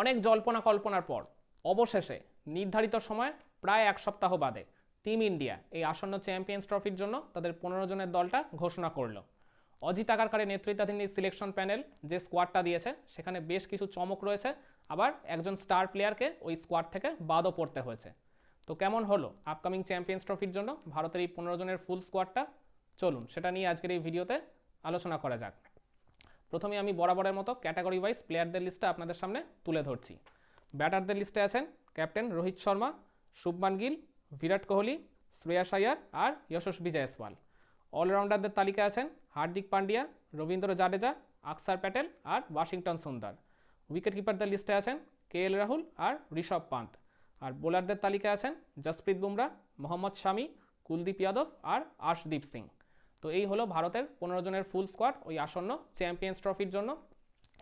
অনেক জল্পনা কল্পনার পর, অবশেষে, নির্ধারিত সময় প্রায় এক সপ্তাহ বাদে, টিম ইন্ডিয়া এই আসন্ন চ্যাম্পিয়ন্স ট্রফির জন্য তাদের পনেরো জনের দলটা ঘোষণা করল। অজিত আগারকারের নেতৃত্বাধীন এই সিলেকশন প্যানেল যে স্কোয়াডটা দিয়েছে, সেখানে বেশ কিছু চমক রয়েছে, আবার একজন স্টার প্লেয়ারকে ওই স্কোয়াড থেকে বাদও পড়তে হয়েছে। তো কেমন হলো আপকামিং চ্যাম্পিয়ন্স ট্রফির জন্য? ভারতের এই পনেরো জনের ফুল স্কোয়াডটা? চলুন, সেটা নিয়ে আজকের এই ভিডিওতে আলোচনা করা যাক। প্রথমে আমি বরাবরের মতো ক্যাটাগরি ওয়াইজ প্লেয়ারদের লিস্টটা আপনাদের সামনে তুলে ধরছি। ব্যাটারদের লিস্টে আছেন ক্যাপ্টেন রোহিত শর্মা, শুভমান গিল, বিরাট কোহলি, শ্রেয়াস আয়ার আর যশস্বী জয়সওয়াল। অলরাউন্ডারদের তালিকা আছেন হার্দিক পান্ডিয়া, রবীন্দ্র জাডেজা, আকসার প্যাটেল আর ওয়াশিংটন সুন্দর। উইকেট কিপারদের লিস্টে আছেন কে এল রাহুল আর ঋষভ পান্ত। আর বোলারদের তালিকা আছেন জসপ্রীত বুমরা, মোহাম্মদ শামি, কুলদীপ যাদব আর আশদীপ সিং। তো এই হলো ভারতের পনেরো জনের ফুল স্কোয়াড ওই আসন্ন চ্যাম্পিয়ন্স ট্রফির জন্য।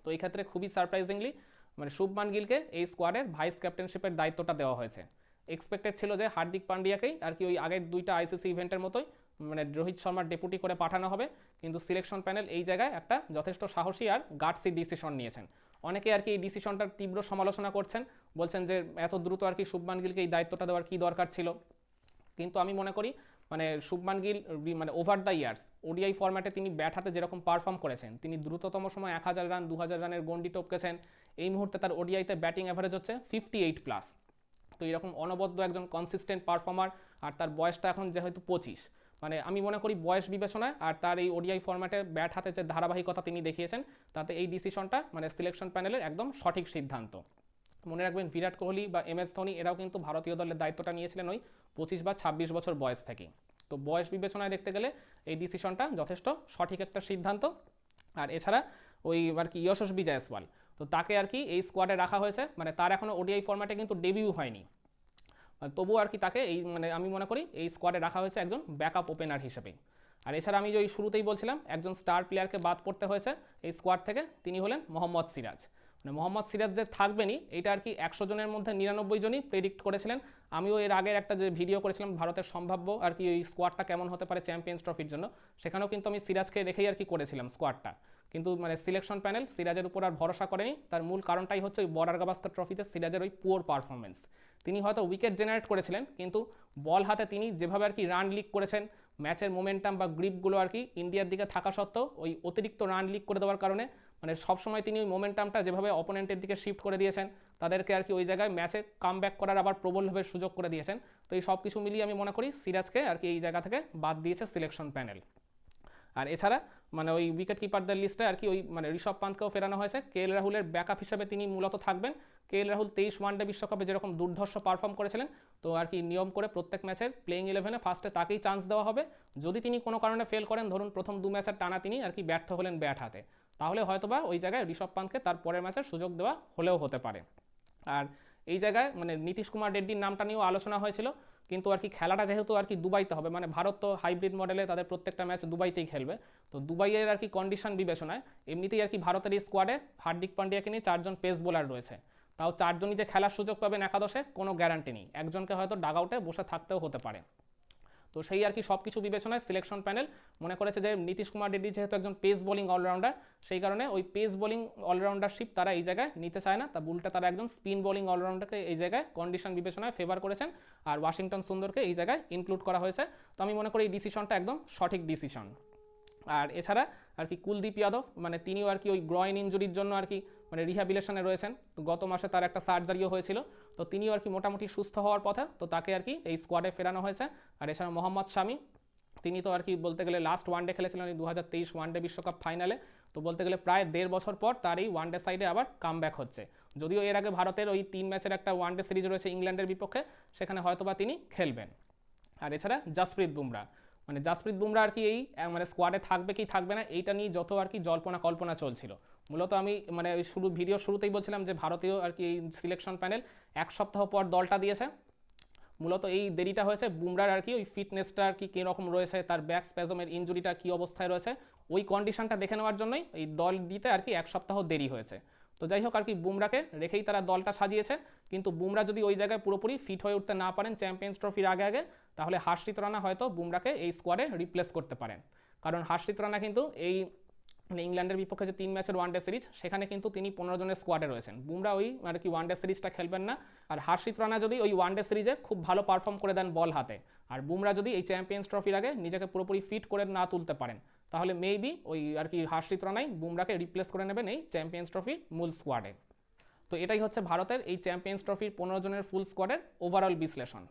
তো এই ক্ষেত্রে খুবই সারপ্রাইজিংলি মানে শুভমান গিলকে এই স্কোয়াডের ভাইস ক্যাপ্টেনশিপের দায়িত্বটা দেওয়া হয়েছে। এক্সপেক্টেড ছিল যে হার্দিক পান্ডিয়াকেই আর কি ওই আগের দুইটা আইসিসি ইভেন্টের মতোই মানে রোহিত শর্মার ডেপুটি করে পাঠানো হবে। কিন্তু সিলেকশন প্যানেল এই জায়গায় একটা যথেষ্ট সাহসী আর গার্ডসি ডিসিশন নিয়েছেন। অনেকে আর কি এই ডিসিশনটার তীব্র সমালোচনা করছেন, বলছেন যে এত দ্রুত আর কি শুভমান গিলকে এই দায়িত্বটা দেওয়ার কী দরকার ছিল? কিন্তু আমি মনে করি মানে শুভমান গিল মানে ওভার দ্য ইয়ার্স ওডিআই ফরম্যাটে তিনি ব্যাট হাতে যেরকম পারফর্ম করেছেন, তিনি দ্রুততম সময় এক হাজার রান দু হাজার রানের গন্ডি টপকেছেন। এই মুহূর্তে তার ওডিআইতে ব্যাটিং অ্যাভারেজ হচ্ছে ফিফটি এইট প্লাস তো এরকম অনবদ্য একজন কনসিস্টেন্ট পারফর্মার আর তার বয়সটা এখন যেহেতু পঁচিশ। মানে আমি মনে করি বয়স বিবেচনায়, আর তার এই ওডিআই ফরম্যাটে ব্যাট হাতে যে ধারাবাহিকতা তিনি দেখিয়েছেন, তাতে এই ডিসিশনটা মানে সিলেকশন প্যানেলের একদম সঠিক সিদ্ধান্ত। মনে রাখবেন বিরাট কোহলি বা এম এস ধোনি, এরাও কিন্তু ভারতীয় দলের দায়িত্বটা নিয়েছিলেন ওই পঁচিশ বা ছাব্বিশ বছর বয়স থেকে তো বয়স বিবেচনায় দেখতে গেলে এই ডিসিশনটা যথেষ্ট সঠিক একটা সিদ্ধান্ত। আর এছাড়া ওই আর কি যশস্বী জয়সওয়াল তো তাকে আর কি এই স্কোয়াডে রাখা হয়েছে মানে তার এখনও ওডিআই ফরম্যাটে কিন্তু ডেবিউ হয়নি। তবুও আর কি তাকে এই মানে আমি মনে করি এই স্কোয়াডে রাখা হয়েছে একজন ব্যাকআপ ওপেনার হিসেবে। আর এছাড়া আমি যে ওই শুরুতেই বলছিলাম, একজন স্টার প্লেয়ারকে বাদ পড়তে হয়েছে এই স্কোয়াড থেকে, তিনি হলেন মোহাম্মদ সিরাজ। মানে মোহাম্মদ সিরাজ যে থাকবেনই এটা আর কি একশো জনের মধ্যে নিরানব্বই জনই প্রেডিক্ট করেছিলেন। আমিও এর আগের একটা যে ভিডিও করেছিলাম, ভারতের সম্ভাব্য আর কি ওই স্কোয়াডটা কেমন হতে পারে চ্যাম্পিয়ন্স ট্রফির জন্য, সেখানেও কিন্তু আমি সিরাজকে রেখেই আর কি করেছিলাম স্কোয়াডটা কিন্তু মানে সিলেকশন প্যানেল সিরাজের উপর আর ভরসা করেনি। তার মূল কারণটাই হচ্ছে ওই বর্ডার গাভাস্কর ট্রফিতে সিরাজের ওই পুয়ার পারফরমেন্স তিনি হয়তো উইকেট জেনারেট করেছিলেন, কিন্তু বল হাতে তিনি যেভাবে আর কি রান লিক করেছেন ম্যাচের মোমেন্টাম বা গ্রিপগুলো আর কি ইন্ডিয়ার দিকে থাকা সত্ত্বেও, ওই অতিরিক্ত রান লিক করে দেওয়ার কারণে মানে সবসময় তিনি ওই মোমেন্টামটা যেভাবে অপোনেন্টের দিকে শিফট করে দিয়েছেন, তাদেরকে আর কি ওই জায়গায় ম্যাচে কাম করার আবার প্রবলভাবে সুযোগ করে দিয়েছেন। তো এই সব কিছু মিলিয়ে আমি মনে করি সিরাজকে আর কি এই জায়গা থেকে বাদ দিয়েছে সিলেকশন প্যানেল আর এছাড়া মানে ওই উইকেট কিপারদের লিস্টে আর কি ওই মানে ঋষভ পান্তকেও ফেরানো হয়েছে। কে এল রাহুলের ব্যাকআপ হিসেবে তিনি মূলত থাকবেন। কে এল রাহুল তেইশ ওয়ানডে বিশ্বকাপে যেরকম দুর্ধর্ষ পারফর্ম করেছিলেন, তো আর কি নিয়ম করে প্রত্যেক ম্যাচের প্লেইং ইলেভেনে ফার্স্টে তাকেই চান্স দেওয়া হবে। যদি তিনি কোনো কারণে ফেল করেন, ধরুন প্রথম দু ম্যাচের টানা তিনি আর কি ব্যর্থ হলেন ব্যাট হাতে। তাহলে হয়তোবা ওই জায়গায় ঋষভ পান্তকে তার পরের ম্যাচের সুযোগ দেওয়া হলেও হতে পারে। আর এই জায়গায় মানে নীতিশ কুমার রেড্ডির নামটা নিয়েও আলোচনা হয়েছিল, কিন্তু আর কি খেলাটা যেহেতু আর কি দুবাইতে হবে মানে ভারত তো হাইব্রিড মডেলে তাদের প্রত্যেকটা ম্যাচ দুবাইতেই খেলবে, তো দুবাইয়ের আর কি কন্ডিশন বিবেচনায় এমনিতেই আর কি ভারতের স্কোয়াডে হার্দিক পান্ডিয়াকে নিয়ে চারজন পেস বোলার রয়েছে। তাও চারজনই যে খেলার সুযোগ পাবেন একাদশে কোনো গ্যারান্টি নেই, একজনকে হয়তো ডাগ আউটে বসে থাকতেও হতে পারে। তো সেই আর কি সব কিছু বিবেচনায় সিলেকশন প্যানেল মনে করেছে যে নীতিশ কুমার রেড্ডি যেহেতু একজন পেস বোলিং অলরাউন্ডার সেই কারণে ওই পেস বোলিং অলরাউন্ডারশিপ তারা এই জায়গায় নিতে চায় না। তা বুলটা তারা একজন স্পিন বোলিং অলরাউন্ডারকে এই জায়গায় কন্ডিশন বিবেচনায় ফেভার করেছেন আর ওয়াশিংটন সুন্দরকে এই জায়গায় ইনক্লুড করা হয়েছে। তো আমি মনে করি এই ডিসিশনটা একদম সঠিক ডিসিশন আর এছাড়া আর কি কুলদীপ যাদব মানে তিনিও আর কি ওই গ্রয়েন ইঞ্জুরির জন্য আর কি মানে রিহ্যাবিলেশনে রয়েছেন। তো গত মাসে তার একটা সার্জারিও হয়েছিল। তো তিনিও আর কি মোটামুটি সুস্থ হওয়ার পথে তো তাকে আর কি এই স্কোয়াডে ফেরানো হয়েছে। আর এছাড়া মোহাম্মদ শামি, তিনি তো আর কি বলতে গেলে লাস্ট ওয়ানডে খেলেছিলেন দু হাজার তেইশ ওয়ানডে বিশ্বকাপ ফাইনালে তো বলতে গেলে প্রায় দেড় বছর পর তার এই ওয়ানডে সাইডে আবার কাম হচ্ছে। যদিও এর আগে ভারতের ওই তিন ম্যাচের একটা ওয়ানডে সিরিজ রয়েছে ইংল্যান্ডের বিপক্ষে, সেখানে হয়তোবা তিনি খেলবেন। আর এছাড়া জাসপ্রীত বুমরা মানে জাসপ্রীত বুমরা আর কি এই মানে স্কোয়াডে থাকবে কি থাকবে না, এইটা নিয়ে যত আর কি জল্পনা কল্পনা চলছিল। মূলত আমি মানে ওই শুরু ভিডিও শুরুতেই বলছিলাম যে ভারতীয় আর কি সিলেকশন প্যানেল এক সপ্তাহ পর দলটা দিয়েছে। মূলত এই দেরিটা হয়েছে, বুমরার আর কি ওই ফিটনেসটা আর কি কীরকম রয়েছে, তার ব্যাক স্প্যাজমের ইঞ্জুরিটা কী অবস্থায় রয়েছে, ওই কন্ডিশনটা দেখে নেওয়ার জন্যই এই দল দিতে আর কি এক সপ্তাহ দেরি হয়েছে। তো যাই হোক আর কি, বুমরাকে রেখেই তারা দলটা সাজিয়েছে। কিন্তু বুমরা যদি ওই জায়গায় পুরোপুরি ফিট হয়ে উঠতে না পারেন চ্যাম্পিয়ন্স ট্রফির আগে আগে, তাহলে হার্ষিত রানা হয়তো বুমরাকে এই স্কোয়াডে রিপ্লেস করতে পারেন। কারণ হার্ষিত রানা কিন্তু এই মানে ইংল্যান্ডের বিপক্ষে যে তিন ম্যাচের ওয়ানডে সিরিজ সেখানে কিন্তু তিনি পনেরো জনের স্কোয়াডে রয়েছেন। বুমরা ওই আর কি ওয়ানডে সিরিজটা খেলবেন না। আর হার্ষিত রানা যদি ওই ওয়ানডে সিরিজে খুব ভালো পারফর্ম করে দেন বল হাতে, আর বুমরা যদি এই চ্যাম্পিয়ন্স ট্রফির আগে নিজেকে পুরোপুরি ফিট করে না তুলতে পারেন তাহলে মেবি ওই আর কি হার্ষিত রানাই বুমরাকে রিপ্লেস করে নেবেন এই চ্যাম্পিয়ন্স ট্রফির মূল স্কোয়াডে তো এটাই হচ্ছে ভারতের এই চ্যাম্পিয়ন্স ট্রফির পনেরো জনের ফুল স্কোয়াডের ওভারঅল বিশ্লেষণ।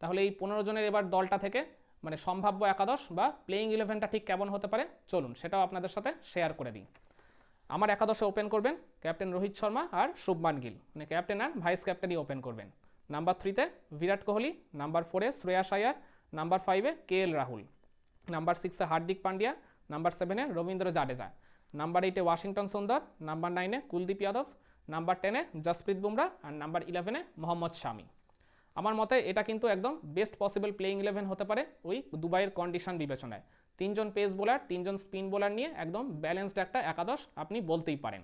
তাহলে এই পনেরো জনের এবার দলটা থেকে মানে সম্ভাব্য একাদশ বা প্লেইং ইলেভেনটা ঠিক কেমন হতে পারে, চলুন সেটাও আপনাদের সাথে শেয়ার করে দিই। আমার একাদশে ওপেন করবেন ক্যাপ্টেন রোহিত শর্মা আর শুভমান গিল। মানে ক্যাপ্টেন আর ভাইস ক্যাপ্টেনই ওপেন করবেন। নাম্বার থ্রিতে বিরাট কোহলি নাম্বার ফোরে শ্রেয়াস আয়ার নাম্বার ফাইভে কে এল রাহুল। নাম্বার সিক্সে হার্দিক পান্ডিয়া নাম্বার সেভেনে রবীন্দ্র জাডেজা নাম্বার এইটে ওয়াশিংটন সুন্দর নাম্বার নাইনে কুলদীপ যাদব নাম্বার টেনে জসপ্রীত বুমরা আর নাম্বার ইলেভেনে মোহাম্মদ শামি আমার মতে এটা কিন্তু একদম বেস্ট পসিবল প্লেইং ইলেভেন হতে পারে ওই দুবাইয়ের কন্ডিশন বিবেচনায়। তিনজন পেস বোলার তিনজন স্পিন বোলার নিয়ে একদম ব্যালেন্সড একটা একাদশ আপনি বলতেই পারেন।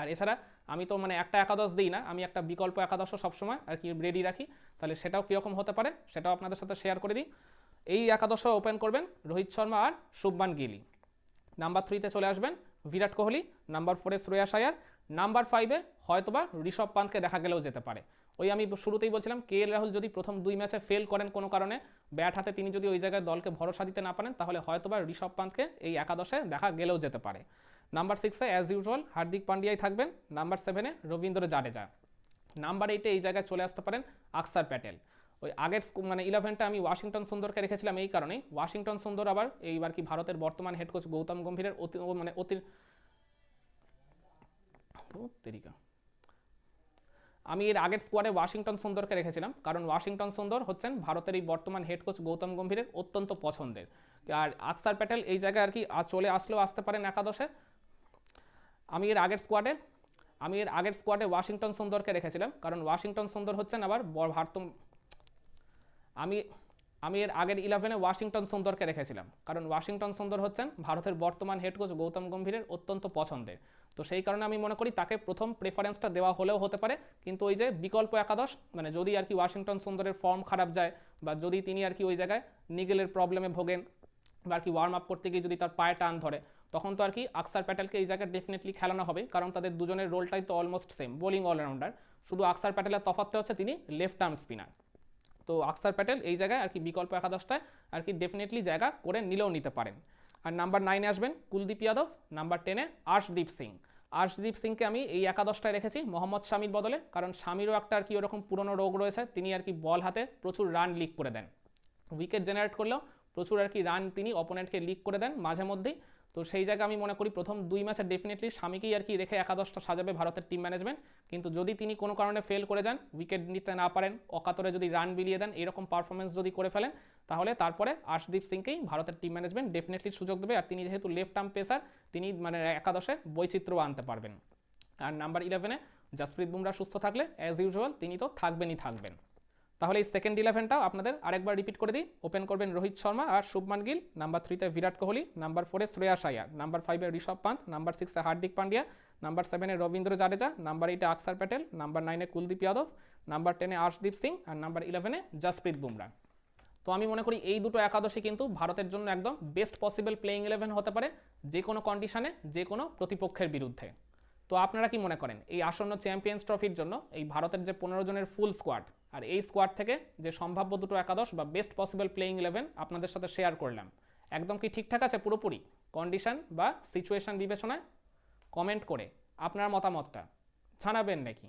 আর এছাড়া আমি তো মানে একটা একাদশ দিই না, আমি একটা বিকল্প একাদশও সবসময় আর কি রেডি রাখি। তাহলে সেটাও কীরকম হতে পারে সেটাও আপনাদের সাথে শেয়ার করে দিই। এই একাদশ ওপেন করবেন রোহিত শর্মা আর শুভমান গিলি। নাম্বার থ্রিতে চলে আসবেন বিরাট কোহলি নাম্বার ফোরে শ্রেয়াস আয়ার নাম্বার ফাইভে হয়তোবা ঋষভ পান্তকে দেখা গেলেও যেতে পারে। ওই আমি শুরুতেই বলছিলাম, কে এল রাহুল যদি প্রথম দুই ম্যাচে ফেল করেন কোনো কারণে ব্যাট হাতে তিনি যদি ওই জায়গায় দলকে ভরসা দিতে না পারেন, তাহলে হয়তোবা ঋষভ পান্তকে এই একাদশে দেখা গেলেও যেতে পারে। নাম্বার সিক্সে অ্যাজ ইউজুয়াল হার্দিক পান্ডিয়াই থাকবেন। নাম্বার সেভেনে রবীন্দ্র জাডেজা। নাম্বার এইটে এই জায়গায় চলে আসতে পারেন আকসার প্যাটেল। ওই আগের মানে ইলেভেনটা আমি ওয়াশিংটন সুন্দরকে রেখেছিলাম এই কারণেই। ওয়াশিংটন সুন্দর আবার এইবার কি ভারতের বর্তমান হেড কোচ গৌতম গম্ভীরের অতি মানে অতি আমি এর আগের স্কোয়াডে ওয়াশিংটন সুন্দরকে রেখেছিলাম, কারণ ওয়াশিংটন সুন্দর হচ্ছেন ভারতের এই বর্তমান হেড কোচ গৌতম গম্ভীরের অত্যন্ত পছন্দের। আর আকসার প্যাটেল এই জায়গায় আর কি চলে আসলেও আসতে পারেন একাদশে। আমি এর আগের স্কোয়াডে আমি এর আগের স্কোয়াডে ওয়াশিংটন সুন্দরকে রেখেছিলাম, কারণ ওয়াশিংটন সুন্দর হচ্ছেন আবার ভারত আমি আমি এর আগের ইলেভেনে ওয়াশিংটন সুন্দরকে রেখেছিলাম। কারণ ওয়াশিংটন সুন্দর হচ্ছেন ভারতের বর্তমান হেড কোচ গৌতম গম্ভীরের অত্যন্ত পছন্দের। তো সেই কারণে আমি মনে করি তাকে প্রথম প্রেফারেন্সটা দেওয়া হলেও হতে পারে। কিন্তু ওই যে বিকল্প একাদশ মানে যদি আর কি ওয়াশিংটন সুন্দরের ফর্ম খারাপ যায় বা যদি তিনি আর কি ওই জায়গায় নিগেলের প্রবলেমে ভোগেন বা আর কি ওয়ার্ম আপ করতে গিয়ে যদি তার পায়ে টান ধরে, তখন তো আর কি আকসার প্যাটেলকে এই জায়গায় ডেফিনেটলি খেলানো হবে। কারণ তাদের দুজনের রোলটাই তো অলমোস্ট সেম বোলিং অলরাউন্ডার শুধু আকসার প্যাটেলের তফাৎটা হচ্ছে তিনি লেফট আর্ম স্পিনার তো আকসার প্যাটেল এই জায়গায় আর কি বিকল্প একাদশটায় আর কি ডেফিনেটলি জায়গা করে নিলেও নিতে পারেন। আর নাম্বার নাইনে আসবেন কুলদীপ যাদব নাম্বার টেনে আর্শদীপ সিং। আর্শদীপ সিংকে আমি এই একাদশটায় রেখেছি মোহাম্মদ শামির বদলে, কারণ শামিরও একটা আর কি ওরকম পুরনো রোগ রয়েছে, তিনি আর কি বল হাতে প্রচুর রান লিক করে দেন। উইকেট জেনারেট করলেও প্রচুর আর কি রান তিনি অপোনেন্টকে লিক করে দেন মাঝে মধ্যেই। তো সেই জায়গায় আমি মনে করি প্রথম দুই ম্যাচে ডেফিনেটলি স্বামীকেই আর কি রেখে একাদশটা সাজাবে ভারতের টিম ম্যানেজমেন্ট কিন্তু যদি তিনি কোনো কারণে ফেল করে যান উইকেট নিতে না পারেন, অকাতরে যদি রান বিলিয়ে দেন, এরকম পারফরমেন্স যদি করে ফেলেন, তাহলে তারপরে আর্শদীপ সিংকেই ভারতের টিম ম্যানেজমেন্ট ডেফিনেটলি সুযোগ দেবে। আর তিনি যেহেতু লেফট আর্ম পেসার তিনি মানে একাদশে বৈচিত্র্য আনতে পারবেন। আর নাম্বার ইলেভেনে জাসপ্রীত বুমরা সুস্থ থাকলে অ্যাজ ইউজুয়াল তিনি তো থাকবেনই থাকবেন। তাহলে এই সেকেন্ড ইলেভেনটাও আপনাদের আরেকবার রিপিট করে দিই। ওপেন করবেন রোহিত শর্মা আর শুভমান গিল। নাম্বার থ্রিতে বিরাট কোহলি নাম্বার ফোরে শ্রেয়াস আয়ার নাম্বার ফাইভে ঋষভ পান্ত নাম্বার সিক্সে হার্দিক পান্ডিয়া নাম্বার সেভেনে রবীন্দ্র জাডেজা নাম্বার এইটে আকসার প্যাটেল নাম্বার নাইনে কুলদীপ যাদব নাম্বার টেনে আর্শদীপ সিং আর নাম্বার ইলেভেনে জসপ্রীত বুমরা তো আমি মনে করি এই দুটো একাদশী কিন্তু ভারতের জন্য একদম বেস্ট পসিবল প্লেইং ইলেভেন হতে পারে যে কোনো কন্ডিশনে যে কোনো প্রতিপক্ষের বিরুদ্ধে। তো আপনারা কি মনে করেন? এই আসন্ন চ্যাম্পিয়ন্স ট্রফির জন্য এই ভারতের যে পনেরো জনের ফুল স্কোয়াড আর এই স্কোয়াড থেকে যে সম্ভাব্য দুটো একাদশ বা বেস্ট পসিবল প্লেয়িং ইলেভেন আপনাদের সাথে শেয়ার করলাম। একদম কি ঠিকঠাক আছে পুরোপুরি? কন্ডিশন বা সিচুয়েশন বিবেচনায়? কমেন্ট করে আপনার মতামতটা জানাবেন নাকি?